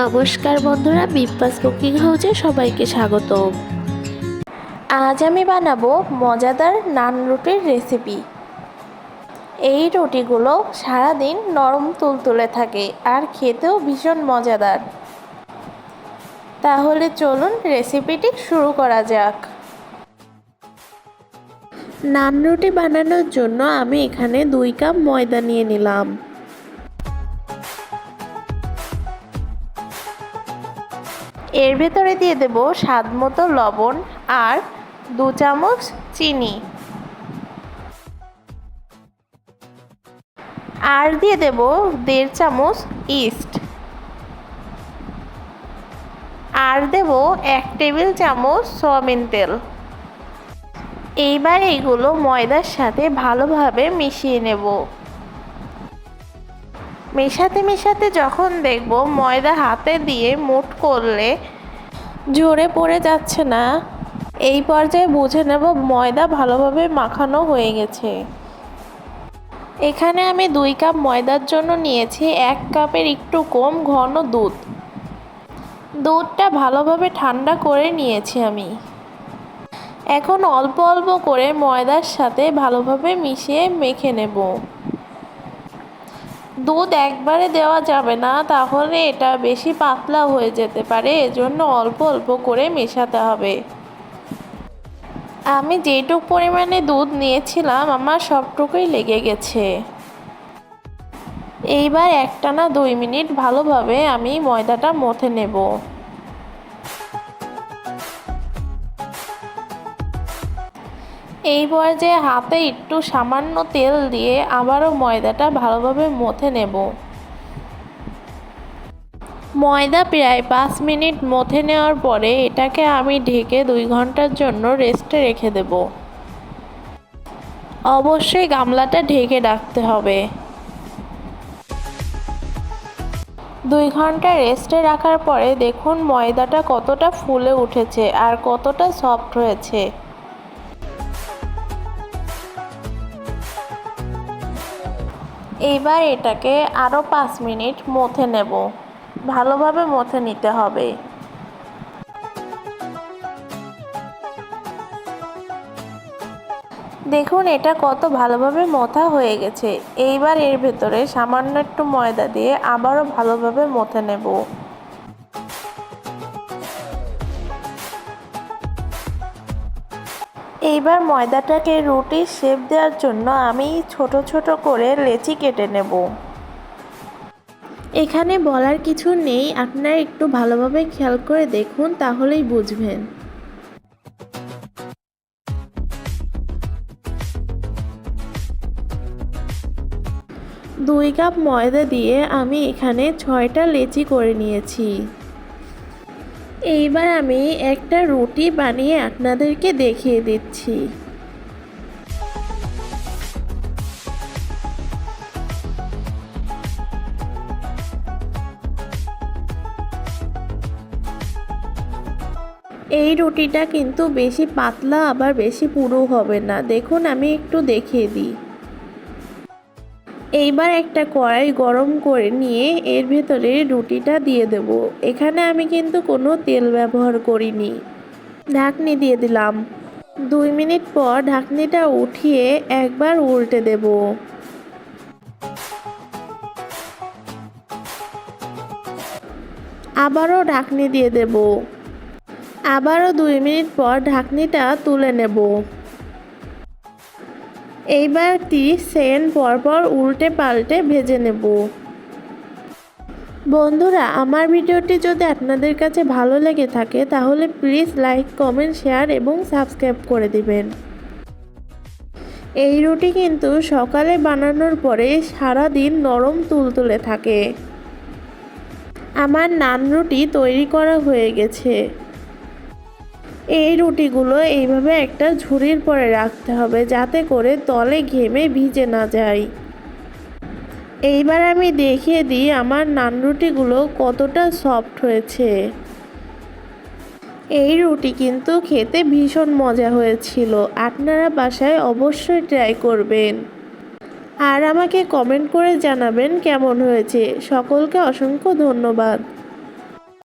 নমস্কার বন্ধুরা বিপাস কুকিং হাউসে সবাইকে স্বাগত আজ আমি বানাবো মজাদার নান রুটির রেসিপি। এই রুটিগুলো সারাদিন নরম তুলতুলে থাকে আর খেতেও ভীষণ মজাদার। তাহলে চলুন রেসিপিটি শুরু করা যাক। নান রুটি বানানোর জন্য আমি এখানে দুই কাপ ময়দা নিয়ে নিলাম। এর ভেতরে দিয়ে দেব স্বাদ মতো লবণ আর দু চামচ চিনি। আর দিয়ে দেব দেড় চামচ ইস্ট। আর দেব এক টেবিল চামচ সয়াবিন তেল। এইবার এইগুলো ময়দার সাথে ভালোভাবে মিশিয়ে নেব। মেশাতে মেশাতে যখন দেখব ময়দা হাতে দিয়ে মুট করলে ঝরে পড়ে যাচ্ছে না, এই পর্যায়ে বুঝে নেব ময়দা ভালোভাবে মাখানো হয়ে গেছে। এখানে আমি দুই কাপ ময়দার জন্য নিয়েছি এক কাপের একটু কম ঘন দুধ। দুধটা ভালোভাবে ঠান্ডা করে নিয়েছি আমি। এখন অল্প অল্প করে ময়দার সাথে ভালোভাবে মিশিয়ে মেখে নেব। দুধ একবারে দেওয়া যাবে না, তাহলে এটা বেশি পাতলা হয়ে যেতে পারে। এজন্য অল্প অল্প করে মেশাতে হবে। আমি যেটুক পরিমাণে দুধ নিয়েছিলাম, আমার সবটুকুই লেগে গেছে। এইবার একটানা দুই মিনিট ভালোভাবে আমি ময়দাটা মথে নেব। এই পর্যায়ে হাতে একটু সামান্য তেল দিয়ে আবারও ময়দাটা ভালোভাবে মথে নেব। ময়দা প্রায় পাঁচ মিনিট মথে নেওয়ার পরে এটাকে আমি ঢেকে দুই ঘণ্টার জন্য রেস্টে রেখে দেব। অবশ্যই গামলাটা ঢেকে রাখতে হবে। দুই ঘণ্টা রেস্টে রাখার পরে দেখুন ময়দাটা কতটা ফুলে উঠেছে আর কতটা সফট হয়েছে। এইবার এটাকে আরও পাঁচ মিনিট মথে নেব। ভালোভাবে মথে নিতে হবে। দেখুন, এটা কত ভালোভাবে মথা হয়ে গেছে। এইবার এর ভেতরে সামান্য একটু ময়দা দিয়ে আবারও ভালোভাবে মথে নেব। এইবার ময়দাটাকে রুটির শেপ দেওয়ার জন্য আমি ছোট ছোট করে লেচি কেটে নেব। এখানে বলার কিছু নেই, আপনারা একটু ভালোভাবে খেয়াল করে দেখুন, তাহলেই বুঝবেন। দুই কাপ ময়দা দিয়ে আমি এখানে ছয়টা লেচি করে নিয়েছি। এইবার আমি একটা রুটি বানিয়ে আপনাদেরকে দেখিয়ে দিচ্ছি। এই রুটিটা কিন্তু বেশি পাতলা, আবার বেশি পুরো হবে না। দেখুন, আমি একটু দেখিয়ে দিই। এইবার একটা কড়াই গরম করে নিয়ে এর ভেতরে রুটিটা দিয়ে দেব। এখানে আমি কিন্তু কোনো তেল ব্যবহার করিনি। ঢাকনি দিয়ে দিলাম। দুই মিনিট পর ঢাকনিটা উঠিয়ে একবার উল্টে দেব। আবারও ঢাকনি দিয়ে দেব। আবারও দুই মিনিট পর ঢাকনিটা তুলে নেব। এইবার সেকেন্ড পরপর উল্টে পাল্টে ভেজে নেব? বন্ধুরা, আমার ভিডিওটি যদি আপনাদের কাছে ভালো লেগে থাকে, তাহলে প্লিজ লাইক, কমেন্ট, শেয়ার এবং সাবস্ক্রাইব করে দিবেন। এই রুটি কিন্তু সকালে বানানোর পরে সারা দিন নরম তুলতুলে থাকে। আমার নান রুটি তৈরি করা হয়ে গেছে। এই রুটিগুলো এইভাবে একটা ঝুড়ির পরে রাখতে হবে যাতে করে তলে ঘেমে ভিজে না যায় এইবার আমি দেখিয়ে দিই আমার নান রুটিগুলো কতটা সফট হয়েছে। এই রুটি কিন্তু খেতে ভীষণ মজা হয়েছিল, আপনারা বাসায় অবশ্যই ট্রাই করবেন। আর আমাকে কমেন্ট করে জানাবেন কেমন হয়েছে। সকলকে অসংখ্য ধন্যবাদ।